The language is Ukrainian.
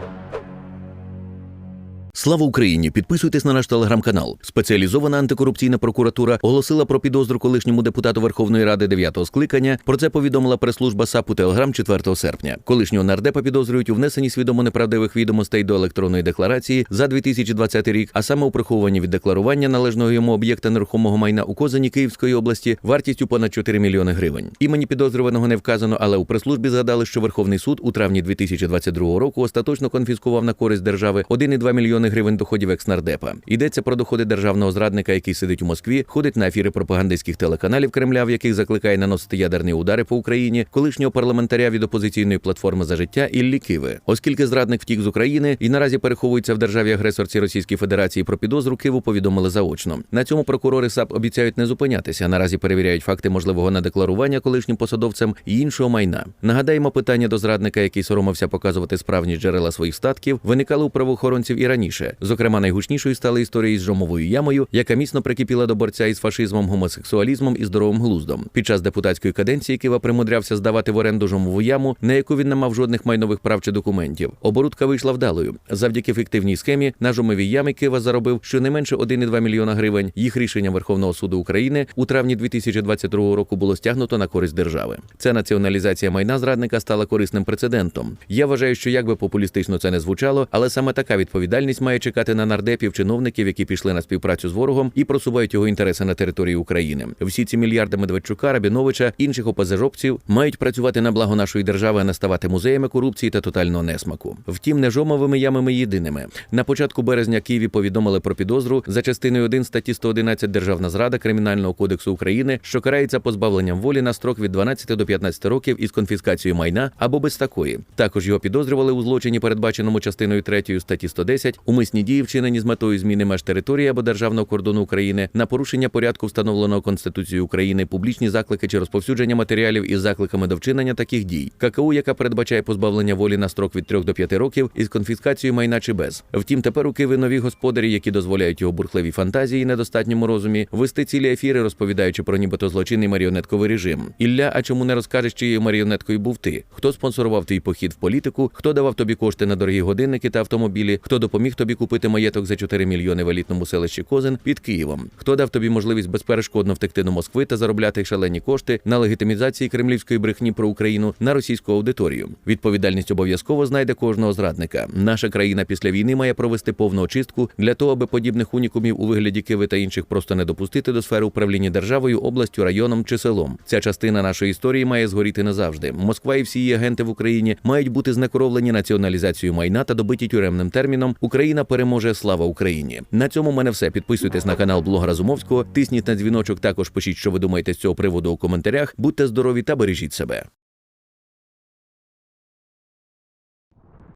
Thank you. Слава Україні! Підписуйтесь на наш телеграм-канал. Спеціалізована антикорупційна прокуратура оголосила про підозру колишньому депутату Верховної Ради 9-го скликання. Про це повідомила прес-служба САП у Телеграм 4 серпня. Колишнього нардепа підозрюють у внесенні свідомо неправдивих відомостей до електронної декларації за 2020 рік, а саме у прихованні від декларування належного йому об'єкта нерухомого майна у Козані Київської області вартістю понад 4 мільйони гривень. Імені підозрюваного не вказано, але у прес-службі згадали, що Верховний суд у травні 2022 року остаточно конфіскував на користь держави 1,2 мільйони гривень доходів екснардепа. Йдеться про доходи державного зрадника, який сидить у Москві, ходить на ефіри пропагандистських телеканалів Кремля, в яких закликає наносити ядерні удари по Україні, колишнього парламентаря від опозиційної платформи за життя Іллі Киви. Оскільки зрадник втік з України і наразі переховується в державі агресорці Російської Федерації про підозру Киву повідомили заочно. На цьому прокурори САП обіцяють не зупинятися. Наразі перевіряють факти можливого недекларування колишнім посадовцям і іншого майна. Нагадаємо, питання до зрадника, який соромився показувати справжні джерела своїх статків, виникали у правоохоронців і раніше. Зокрема, найгучнішою стали історії з жомовою ямою, яка міцно прикипіла до борця із фашизмом, гомосексуалізмом і здоровим глуздом. Під час депутатської каденції Кива примудрявся здавати в оренду жомову яму, на яку він не мав жодних майнових прав чи документів. Оборудка вийшла вдалою. Завдяки фіктивній схемі на жомовій ямі Кива заробив щонайменше 1,2 мільйона гривень. Їх рішення Верховного суду України у травні 2022 року було стягнуто на користь держави. Ця націоналізація майна зрадника стала корисним прецедентом. Я вважаю, що як би популістично це не звучало, але саме така відповідальність має чекати на нардепів, чиновників, які пішли на співпрацю з ворогом і просувають його інтереси на території України. Всі ці мільярди Медведчука, Рабіновича, інших опозажопців мають працювати на благо нашої держави, а не ставати музеями корупції та тотального несмаку. Втім, не жомовими ямами єдиними. На початку березня Києві повідомили про підозру за частиною 1 статті 111 Державна зрада Кримінального кодексу України, що карається позбавленням волі на строк від 12 до 15 років із конфіскацією майна або без такої. Також його підозрювали у злочині, передбаченому частиною 3 статті 110, умисні дії вчинені з метою зміни меж території або державного кордону України на порушення порядку, встановленого Конституцією України, публічні заклики чи розповсюдження матеріалів із закликами до вчинення таких дій. ККУ, яка передбачає позбавлення волі на строк від 3 до 5 років із конфіскацією майна чи без. Втім, тепер у Києві нові господарі, які дозволяють його бурхливій фантазії, і недостатньому розумі, вести цілі ефіри, розповідаючи про нібито злочинний маріонетковий режим. Ілля, а чому не розкажеш, чиєю маріонеткою був ти? Хто спонсорував твій похід в політику? Хто давав тобі кошти на дорогі годинники та автомобілі? Хто допоміг тобі купити маєток за 4 мільйони в елітному селищі Козин під Києвом? Хто дав тобі можливість безперешкодно втекти до Москви та заробляти шалені кошти на легітимізації кремлівської брехні про Україну на російську аудиторію? Відповідальність обов'язково знайде кожного зрадника. Наша країна після війни має провести повну очистку для того, аби подібних унікумів у вигляді Киви та інших просто не допустити до сфери управління державою, областю, районом чи селом. Ця частина нашої історії має згоріти назавжди. Москва і всі її агенти в Україні мають бути знекоровлені націоналізацією майна та добиті тюремним терміном. Україна переможе. Слава Україні! На цьому в мене все. Підписуйтесь на канал Блога Разумовського, тисніть на дзвіночок. Також пишіть, що ви думаєте з цього приводу у коментарях. Будьте здорові та бережіть себе.